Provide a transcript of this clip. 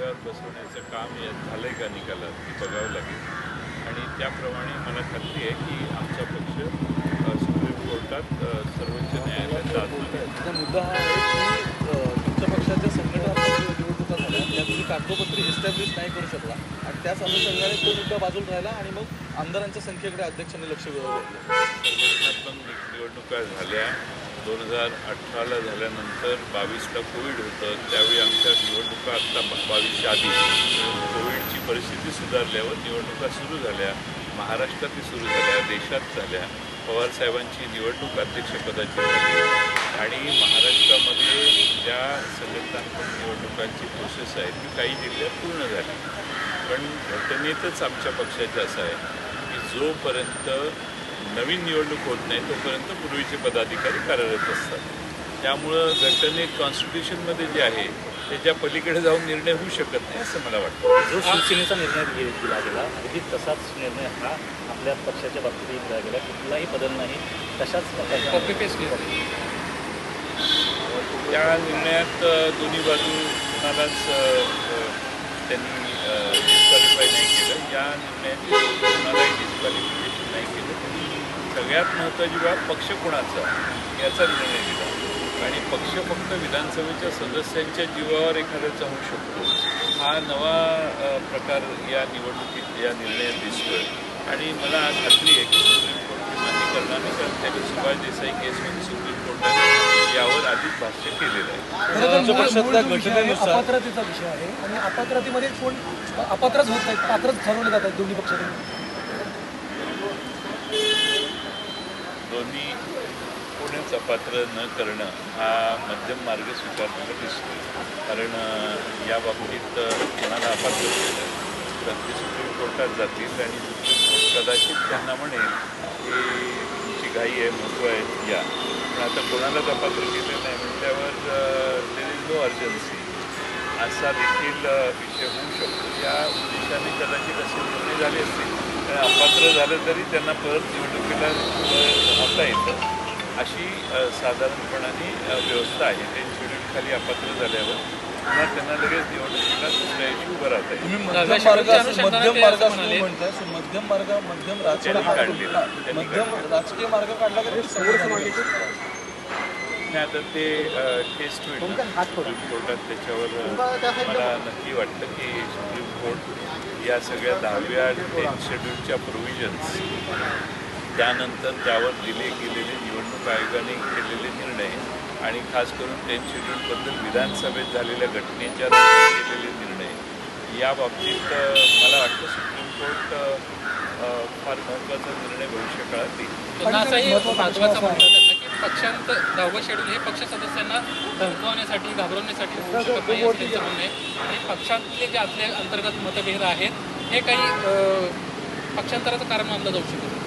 धाब्यावर बसवण्याचं काम या झालं आहे का निकालात? ते बघावं लागेल. आणि त्याप्रमाणे मला खात्री आहे की आमचा पक्ष सुप्रीम कोर्टात सर्वोच्च न्यायालयात जात मुद्दा हा आहे की तुमच्या पक्षाच्या संघटना निवडणुका झाल्या त्या तुम्ही कागदोपत्री एस्टॅब्लिश नाही करू शकला. त्याच अनुषंगाने तो मुद्दा बाजूला राहिला आणि मग आमदारांच्या संख्येकडे अध्यक्षांनी लक्ष वेधलं निवडणुका झाल्या. दोन हजार अठराला झाल्यानंतर बावीसला कोविड होतं. त्यावेळी आमच्या निवडणुका आत्ता बावीसच्या आधी. कोविडची परिस्थिती सुधारल्यावर निवडणुका सुरू झाल्या. महाराष्ट्रातही सुरू झाल्या. देशात झाल्या. पवारसाहेबांची निवडणूक अध्यक्षपदाची झाली आणि महाराष्ट्रामध्ये ज्या संघटनात्मक निवडणुकांची प्रोसेस आहे ती काही जिल्ह्यात पूर्ण झाली. पण घटनेतच आमच्या पक्षाचं असं आहे की जोपर्यंत नवीन निवडणूक होत नाही तोपर्यंत पूर्वीचे पदाधिकारी कार्यरत असतात. त्यामुळं घटनेत कॉन्स्टिट्यूशनमध्ये जे आहे त्याच्या पलीकडे जाऊन निर्णय होऊ शकत नाही असं मला वाटतं. जो शिवसेनेचा निर्णय दिला गेला अगदी तसाच निर्णय हा आपल्या पक्षाच्या बाबतीतही दिला गेला. कुठलाही बदल नाही तशाच त्या निर्णयात दोन्ही बाजू कुणालाच त्यांनी डिस्क्वालिफाय नाही केलं. या निर्णयाची कुणालाही डिस्क्वालिफिकेशन नाही केलं. त्यांनी सगळ्यात महत्त्वाची बाब पक्ष कोणाचा याचा निर्णय दिला. आणि पक्ष फक्त विधानसभेच्या सदस्यांच्या जीवावर एखाद्याचा होऊ शकतो. हा नवा प्रकार या निवडणुकीत या निर्णयात दिसतोय. आणि मला खात्री आहे की सुप्रीम कोर्ट मान्य करणार नाही कारण त्याने सुभाष देसाई केसमध्ये सुप्रीम कोर्टाने यावर आधीच भाष्य केलेलं आहे. अपात्रतेचा विषय आहे आणि अपात्रतेमध्ये कोण अपात्रच होत नाहीत पात्रच ठरवले जातात दोन्ही पक्षातून. दोन्ही कोणीच अपात्र न करणं हा मध्यम मार्ग स्वीकारलेला दिसतो कारण या बाबतीत कोणाला अपात्र केलं तर ते सुप्रीम कोर्टात जातील आणि सुप्रीम कोर्ट कदाचित त्यांना म्हणेल की तुमची घाई आहे महत्त्व आहे या. पण आता कोणालाच अपात्र केलं नाही म्हटल्यावर देर इज नो अर्जन्सी असा देखील विषय होऊ शकतो. या उद्देशाने कदाचित असे निर्णय झाले असतील. कारण अपात्र झालं तरी त्यांना परत निवडणुकीला आता येतं. अशी साधारणपणाने व्यवस्था आहे. ते शेड्यूल खाली अपात्र झाल्यावर पुन्हा त्यांना लगेच निवडणुकीला दुसऱ्या दिवशी उभं राहता येईल मध्यम मार्ग मध्यम ते मार्ग मध्यम त्यांनी काढलेलं. त्यांनी मध्यम राजकीय मार्ग काढला का ते संविधान नाही आता ते टेस्ट होईल ना. सुप्रीम कोर्टात त्याच्यावर अ, मला नक्की वाटतं की सुप्रीम कोर्ट या सगळ्या दहाव्या टेन्थ शेड्यूलच्या प्रोव्हिजन्स त्यानंतर त्यावर दिले गेलेले निवडणूक आयोगाने केलेले निर्णय आणि खास करून टेन्थ शेड्यूलबद्दल विधानसभेत झालेल्या घटनेच्या केलेले निर्णय. या बाबतीत मला वाटतं सुप्रीम कोर्ट फार महत्त्वाचा निर्णय देईल. महत्त्वाचा प्रश्न असा म्हणतात त्यांना की पक्षांत दहावं शेड्यूल हे पक्ष सदस्यांना धमकवण्यासाठी घाबरवण्यासाठी होऊ शकत नाही असं त्यांचं म्हणणं आहे. आणि पक्षातले जे आपले अंतर्गत मतभेद आहेत हे काही पक्षांतराचं कारण मानलं जाऊ शकत